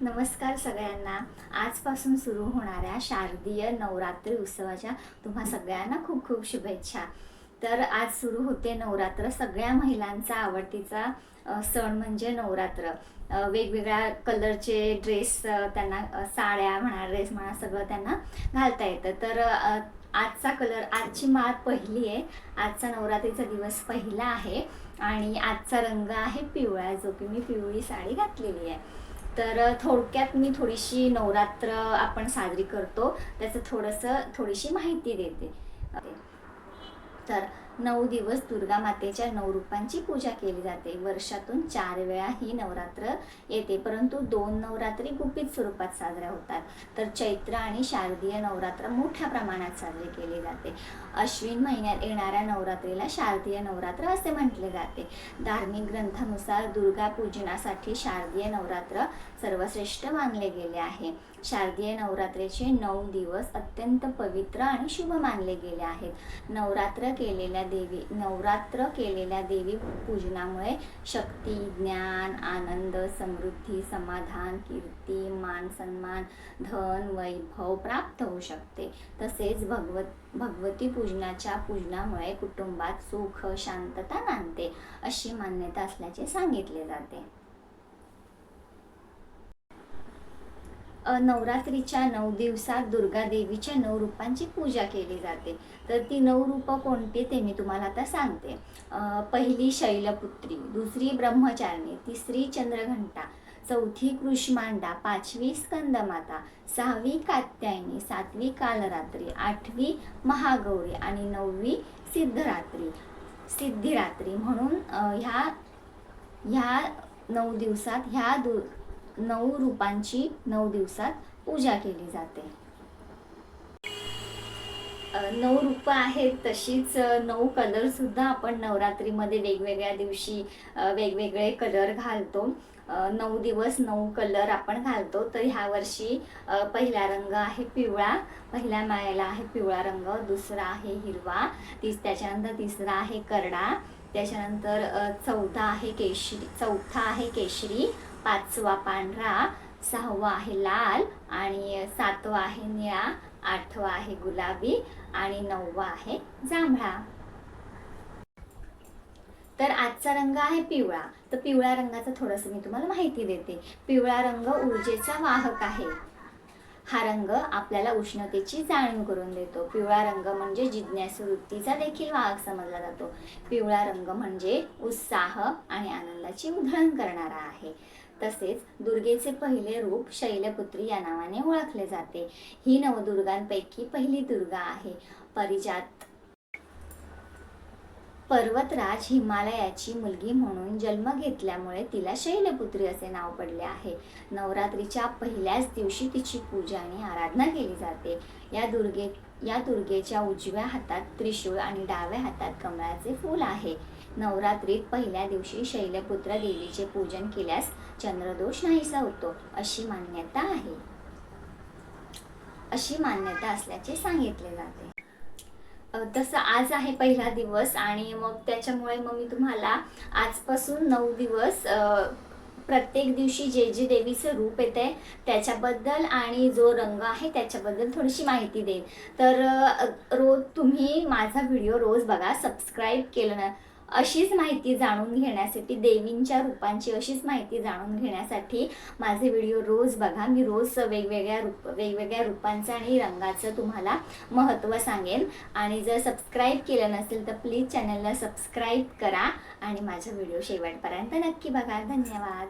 नमस्कार सगळ्यांना. आजपासून सुरू होणाऱ्या शारदीय नवरात्री उत्सवाच्या तुम्हा सगळ्यांना खूप खूप शुभेच्छा. तर आज सुरू होते नवरात्र. सगळ्या महिलांचा आवडतीचा सण म्हणजे नवरात्र. वेगवेगळ्या कलरचे ड्रेस त्यांना साड्या म्हणा ड्रेस म्हणा सगळं त्यांना घालता येतं. तर आजचा कलर आजची माळ पहिली आहे. आजचा नवरात्रीचा दिवस पहिला आहे. आणि आजचा रंग आहे पिवळा जो की मी पिवळी साडी घातलेली आहे. तर थोडक्यात मी थोडीशी नवरात्र आपण साजरी करतो. त्याचं थोडंसं थोडीशी माहिती देते. तर नऊ दिवस दुर्गा मातेच्या नऊ रूपांची पूजा केली जाते. वर्षातून चार वेळा ही नवरात्र येते. परंतु दोन नवरात्री गुपित स्वरूपात साजऱ्या होतात. तर चैत्र आणि शारदीय नवरात्र मोठ्या प्रमाणात साजरे केले जाते. अश्विन महिन्यात येणाऱ्या नवरात्रीला शारदीय नवरात्र असे म्हटले जाते. धार्मिक ग्रंथानुसार दुर्गा पूजनासाठी शारदीय नवरात्र सर्वश्रेष्ठ मानले गेले आहे. शारदीय नवरात्रीचे नऊ दिवस अत्यंत पवित्र आणि शुभ मानले गेले आहेत. नवरात्र केलेल्या देवी नवरात्र केलेल्या देवी पूजनामुळे शक्ती ज्ञान आनंद समृद्धी समाधान कीर्ती मान सन्मान धन वैभव प्राप्त होऊ शकते. तसेच भगवत भगवती पूजनाच्या पूजनामुळे कुटुंबात सुख शांतता नांदते अशी मान्यता असल्याचे सांगितले जाते. नवरात्रीच्या नऊ दिवसात दुर्गा देवीच्या नऊ रूपांची पूजा केली जाते. तर ती नऊ रूपं कोणती ते मी तुम्हाला आता सांगते. पहिली शैलपुत्री दुसरी ब्रह्मचारिणी तिसरी चंद्रघंटा चौथी कृष्मांडा पाचवी स्कंदमाता सहावी कात्यायनी सातवी कालरात्री आठवी महागौरी आणि नववी सिद्धरात्री सिद्धिरात्री. म्हणून ह्या ह्या नऊ दिवसात ह्या दु नऊ रूपांची नऊ दिवसात पूजा केली जाते. नऊ रूपं आहेत तशीच नऊ कलर सुद्धा आपण नवरात्रीमध्ये वेगवेगळ्या दिवशी वेगवेगळे कलर घालतो. नऊ दिवस नऊ कलर आपण घालतो. तर ह्या वर्षी पहिला रंग आहे पिवळा पहिल्या मायाला आहे पिवळा रंग दुसरा आहे हिरवा तीस त्याच्यानंतर तिसरा आहे करडा त्याच्यानंतर चौथा आहे केशरी चौथा आहे केशरी पाचवा पांढरा सहावा आहे लाल आणि सातवा आहे निळा आठवा आहे गुलाबी आणि नववा आहे जांभळा. तर आजचा रंग आहे पिवळा. तर पिवळ्या रंगाचं थोडंसं मी तुम्हाला माहिती देते. पिवळा रंग ऊर्जेचा वाहक आहे. हा रंग आपल्याला उष्णतेची जाणीव करून देतो. पिवळा रंग म्हणजे जिज्ञास वृत्तीचा देखील वाहक समजला जातो. पिवळा रंग म्हणजे उत्साह आणि आनंदाची उधळण करणारा आहे. तसेच दुर्गेचे पहिले रूप शैलपुत्री या नावाने ओळखले जाते. ही नवदुर्गांपैकी पहिली दुर्गा आहे. परिजात पर्वतराज हिमालयाची मुलगी म्हणून जन्म घेतल्यामुळे तिला शैलपुत्री असे नाव पडले आहे. नवरात्रीच्या पहिल्याच दिवशी तिची पूजा आणि आराधना केली जाते. या दुर्गे या दुर्गेच्या उजव्या हातात त्रिशूळ आणि डाव्या हातात कमळाचे फूल आहे. नवरात्रीत पहिल्या दिवशी शैलपुत्र देवीचे पूजन केल्यास चंद्रदोष नाहीसा होतो अशी मान्यता आहे. अशी मान्यता असल्याचे सांगितले जाते. तसं आज आहे पहिला दिवस आणि मग त्याच्यामुळे मग मी तुम्हाला आजपासून नऊ दिवस प्रत्येक दिवशी जे जे देवीचं रूप येते त्याच्याबद्दल आणि जो रंग आहे त्याच्याबद्दल थोडीशी माहिती देईन. तर रोज तुम्ही माझा व्हिडिओ रोज बघा सबस्क्राईब केलं ना अशीच माहिती जाणून घेण्यासाठी देवींच्या रूपांची अशीच माहिती जाणून घेण्यासाठी माझे व्हिडिओ रोज बघा. मी रोज वेगवेगळ्या रूप वेगवेगळ्या रूपांचं आणि रंगाचं तुम्हाला महत्त्व सांगेन. आणि जर सबस्क्राईब केलं नसेल तर प्लीज चॅनलला सबस्क्राईब करा. आणि माझा व्हिडिओ शेवटपर्यंत नक्की बघा. धन्यवाद.